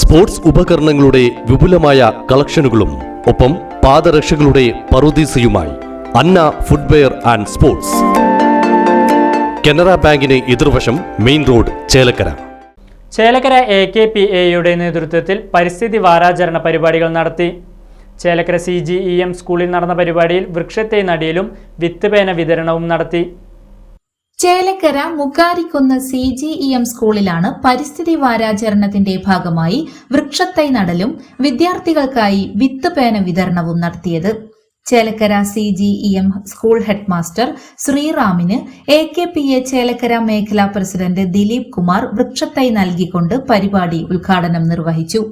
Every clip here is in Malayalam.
സ്പോർട്സ് ഉപകരണങ്ങളുടെ വിപുലമായ കളക്ഷനുകളും ഒപ്പം പാദരക്ഷകളുടെ പറുദീസയുമായി Anna footwear and sports. Canara ബാങ്കിന് എതിർവശം main road Chelakkara. Chelakkara A K P എയുടെ നേതൃത്വത്തിൽ പരിസ്ഥിതി വാരാചരണ പരിപാടികൾ നടത്തി. Chelakkara C G E M സ്കൂളിൽ നടന്ന പരിപാടിയിൽ വൃക്ഷത്തെ നടിയിലും വിത്ത് പേന വിതരണവും നടത്തി. Chelakkara Mukkarikkunnu C G E M സ്കൂളിലാണ് പരിസ്ഥിതി വാരാചരണത്തിന്റെ ഭാഗമായി വൃക്ഷത്തൈ നടലും വിദ്യാർത്ഥികൾക്കായി വിത്ത് പേന വിതരണവും നടത്തിയത്. Chelakkara C G E M school head master ശ്രീറാമിന് A K P A Chelakkara മേഖലാ പ്രസിഡന്റ് ദിലീപ് കുമാർ വൃക്ഷത്തൈ നൽകിക്കൊണ്ട് പരിപാടി ഉദ്ഘാടനം നിർവഹിച്ചു.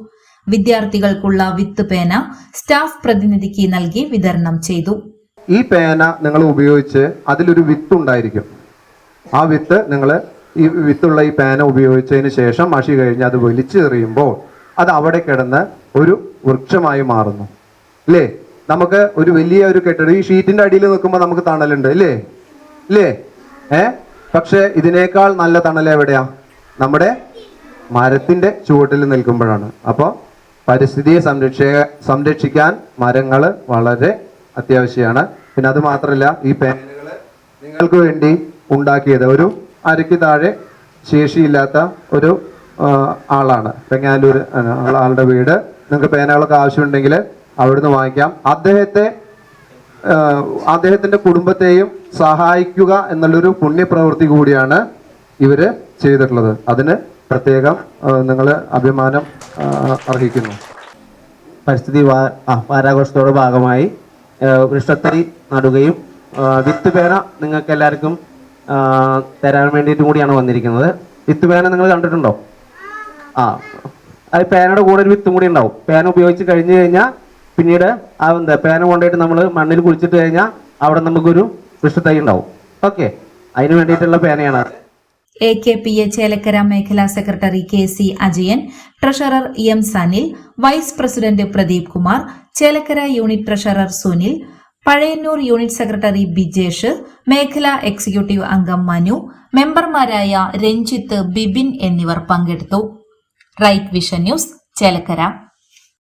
വിദ്യാർത്ഥികൾക്കുള്ള വിത്ത് പേന സ്റ്റാഫ് പ്രതിനിധിക്ക് നൽകി വിതരണം ചെയ്തു. ഈ പേന നിങ്ങൾ ഉപയോഗിച്ച് അതിലൊരു വിത്ത് ഉണ്ടായിരിക്കും. ആ വിത്ത് നിങ്ങൾ ഈ വിത്തുള്ള ഈ പാന ഉപയോഗിച്ചതിന് ശേഷം മഷി കഴിഞ്ഞ് അത് വലിച്ചെറിയുമ്പോൾ അത് അവിടെ കിടന്ന് ഒരു വൃക്ഷമായി മാറുന്നു. അല്ലേ നമുക്ക് ഒരു വലിയ ഒരു കെട്ടിടം ഈ ഷീറ്റിന്റെ അടിയിൽ നിൽക്കുമ്പോൾ നമുക്ക് തണലുണ്ട് അല്ലേ ഇല്ലേ? ഏ? പക്ഷെ ഇതിനേക്കാൾ നല്ല തണൽ എവിടെയാ? നമ്മുടെ മരത്തിന്റെ ചുവട്ടിൽ നിൽക്കുമ്പോഴാണ്. അപ്പോൾ പരിസ്ഥിതിയെ സംരക്ഷ സംരക്ഷിക്കാൻ മരങ്ങൾ വളരെ അത്യാവശ്യമാണ്. പിന്നെ അത് മാത്രമല്ല ഈ പേനകൾ നിങ്ങൾക്ക് വേണ്ടി ഉണ്ടാക്കിയത് ഒരു അരയ്ക്ക് താഴെ ശേഷിയില്ലാത്ത ഒരു ആളാണ്. പെങ്ങാലൂർ ആളുടെ വീട്. നിങ്ങൾക്ക് പേനകളൊക്കെ ആവശ്യമുണ്ടെങ്കിൽ അവിടുന്ന് വാങ്ങിക്കാം. അദ്ദേഹത്തെ അദ്ദേഹത്തിന്റെ കുടുംബത്തെയും സഹായിക്കുക എന്നുള്ളൊരു പുണ്യപ്രവൃത്തി കൂടിയാണ് ഇവർ ചെയ്തിട്ടുള്ളത്. അതിന് പ്രത്യേകം നിങ്ങൾ അഭിമാനം അർഹിക്കുന്നു. പരിസ്ഥിതി വാരാഘോഷത്തോടെ ഭാഗമായി ആ, നടുകയും വിത്ത് പേന നിങ്ങൾക്ക് എല്ലാവർക്കും തരാൻ വേണ്ടിയിട്ടും കൂടിയാണ് വന്നിരിക്കുന്നത്. വിത്ത് പേന നിങ്ങൾ കണ്ടിട്ടുണ്ടോ? ആ. അത് പേനയുടെ കൂടെ ഒരു വിത്തും കൂടി ഉണ്ടാവും. പേന ഉപയോഗിച്ച് കഴിഞ്ഞ് കഴിഞ്ഞാൽ പിന്നീട് ആ എന്താ പേന കൊണ്ടുപോയിട്ട് നമ്മൾ മണ്ണിൽ കുളിച്ചിട്ട് കഴിഞ്ഞാൽ അവിടെ നമുക്കൊരു വൃക്ഷത്തൈ ഉണ്ടാവും. ഓക്കെ. അതിന് വേണ്ടിയിട്ടുള്ള പേനയാണ്. A K P A Chelakkara മേഖലാ secretary K C Ajayan treasurer M Sanil vice president Pradeep Kumar Chelakkara unit treasurer Sunil Pazhayannur unit secretary Bijesh മേഖലാ എക്സിക്യൂട്ടീവ് അംഗം മനു മെമ്പർമാരായ രഞ്ജിത്ത് ബിബിൻ എന്നിവർ പങ്കെടുത്തു. Right vision news Chelakkara.